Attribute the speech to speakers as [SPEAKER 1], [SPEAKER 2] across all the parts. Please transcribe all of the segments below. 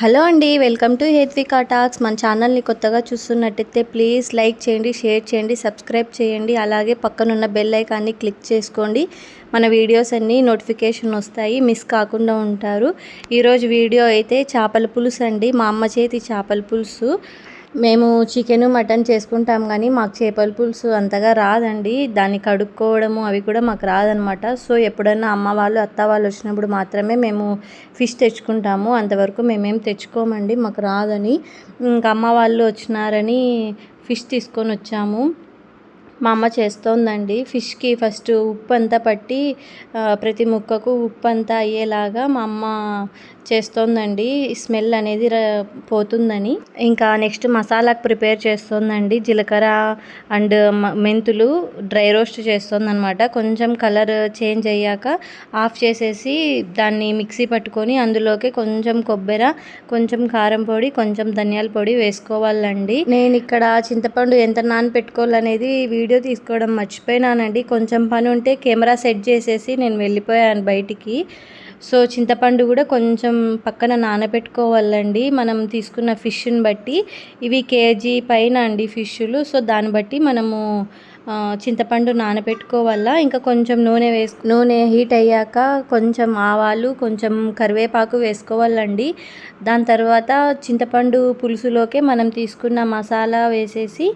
[SPEAKER 1] Hello అండి welcome to Hethvika talks. మన ఛానల్ని కొత్తగా చూస్తున్నట్టయితే ప్లీజ్ లైక్ చేయండి షేర్ చేయండి సబ్స్క్రైబ్ చేయండి. అలాగే పక్కనున్న బెల్ ఐకాన్ని క్లిక్ చేసుకోండి. మన వీడియోస్ అన్నీ నోటిఫికేషన్ వస్తాయి మిస్ కాకుండా ఉంటారు. ఈరోజు వీడియో అయితే చేపల పులుసు అండి. మా అమ్మ చేతి చేపల పులుసు. మేము చికెన్ మటన్ చేసుకుంటాం కానీ మాకు చేపల పులుసు అంతగా రాదండి. దాన్ని కడుక్కోవడము అవి కూడా మాకు రాదనమాట. సో ఎప్పుడన్నా అమ్మ వాళ్ళు అత్త వాళ్ళు వచ్చినప్పుడు మాత్రమే మేము ఫిష్ తెచ్చుకుంటాము. అంతవరకు మేమేం తెచ్చుకోమండి మాకు రాదని. ఇంకా అమ్మ వాళ్ళు వచ్చినారని ఫిష్ తీసుకొని వచ్చాము. మా అమ్మ చేస్తోందండి. ఫిష్కి ఫస్ట్ ఉప్పు అంతా పట్టి ప్రతి ముక్కకు ఉప్పు అంతా అయ్యేలాగా మా అమ్మ చేస్తోందండి. స్మెల్ అనేది పోతుందని. ఇంకా నెక్స్ట్ మసాలాకు ప్రిపేర్ చేస్తోందండి. జీలకర్ర అండ్ మెంతులు డ్రై రోస్ట్ చేస్తోందనమాట. కొంచెం కలర్ చేంజ్ అయ్యాక ఆఫ్ చేసేసి దాన్ని మిక్సీ పట్టుకొని అందులోకి కొంచెం కొబ్బరి కొంచెం కారం పొడి కొంచెం ధనియాల పొడి వేసుకోవాలండి. నేను ఇక్కడ చింతపండు ఎంత నానపెట్టుకోవాలనేది వీడియో వీడియో తీసుకోవడం మర్చిపోయినానండి. కొంచెం పని ఉంటే కెమెరా సెట్ చేసేసి నేను వెళ్ళిపోయాను బయటికి. సో చింతపండు కూడా కొంచెం పక్కన నానబెట్టుకోవాలండి. మనం తీసుకున్న ఫిష్ని బట్టి ఇవి కేజీ పైన అండి ఫిష్లు. సో దాన్ని బట్టి మనము చింతపండు నానబెట్టుకోవాలా ఇంకా కొంచెం నూనె వేసు నూనె హీట్ అయ్యాక కొంచెం ఆవాలు కొంచెం కరివేపాకు వేసుకోవాలండి. దాని తర్వాత చింతపండు పులుసులోకే మనం తీసుకున్న మసాలా వేసేసి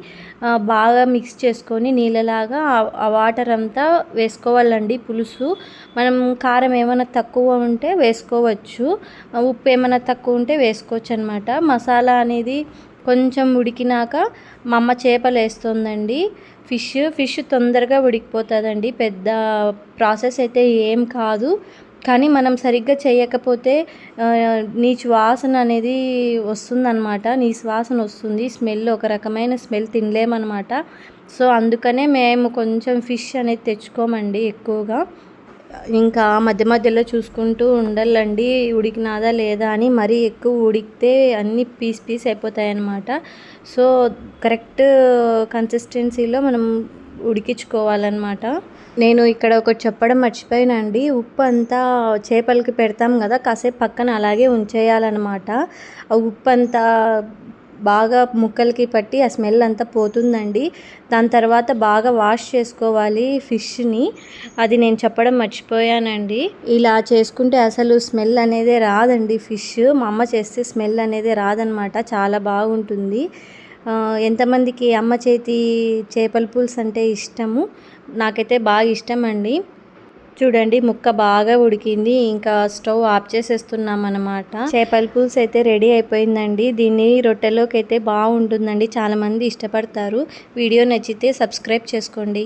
[SPEAKER 1] బాగా మిక్స్ చేసుకొని నీళ్ళలాగా ఆ వాటర్ అంతా వేసుకోవాలండి పులుసు. మనం కారం ఏమైనా తక్కువ ఉంటే వేసుకోవచ్చు. ఉప్పు ఏమైనా తక్కువ ఉంటే వేసుకోవచ్చు అనమాట మసాలా అనేది కొంచెం ఉడికినాక మా అమ్మ చేపలు వేస్తుందండి. ఫిష్ ఫిష్ తొందరగా ఉడికిపోతుందండి. పెద్ద ప్రాసెస్ అయితే ఏం కాదు. కానీ మనం సరిగ్గా చేయకపోతే నీ శ్వాసన అనేది వస్తుందన్నమాట. నీ శ్వాసన వస్తుంది. స్మెల్ ఒక రకమైన స్మెల్ తినలేమన్నమాట. సో అందుకనే మేము కొంచెం ఫిష్ అనేది తెచ్చుకోమండి ఎక్కువగా. ఇంకా మధ్య మధ్యలో చూసుకుంటూ ఉండాలండి ఉడికినాదా లేదా అని. మరీ ఎక్కువ ఉడికితే అన్నీ పీస్ పీస్ అయిపోతాయి అన్నమాట సో కరెక్ట్ కన్సిస్టెన్సీలో మనం ఉడికించుకోవాలన్నమాట. నేను ఇక్కడ ఒకటి చెప్పడం మర్చిపోయానండి. ఉప్పు అంతా చేపలకి పెడతాం కదా కాసేపు పక్కన అలాగే ఉంచేయాలన్నమాట. ఆ ఉప్పు అంతా బాగా ముక్కలకి పట్టి ఆ స్మెల్ అంతా పోతుందండి. దాని తర్వాత బాగా వాష్ చేసుకోవాలి ఫిష్ని. అది నేను చెప్పడం మర్చిపోయానండి. ఇలా చేసుకుంటే అసలు స్మెల్ అనేది రాదండి ఫిష్. మా అమ్మ చేస్తే స్మెల్ అనేది రాదనమాట. చాలా బాగుంటుంది. ఎంతమందికి అమ్మ చేతి చేపల పులుసు అంటే ఇష్టము? నాకైతే బాగా ఇష్టం అండి చూడండి ముక్క బాగా ఉడికింది. ఇంకా స్టవ్ ఆఫ్ చేసేస్తున్నాం అనమాట చేపల పులుసు అయితే రెడీ అయిపోయిందండి. దీన్ని రొట్టెలోకి అయితే బాగుంటుందండి. చాలా మంది ఇష్టపడతారు. వీడియో నచ్చితే సబ్స్క్రైబ్ చేసుకోండి.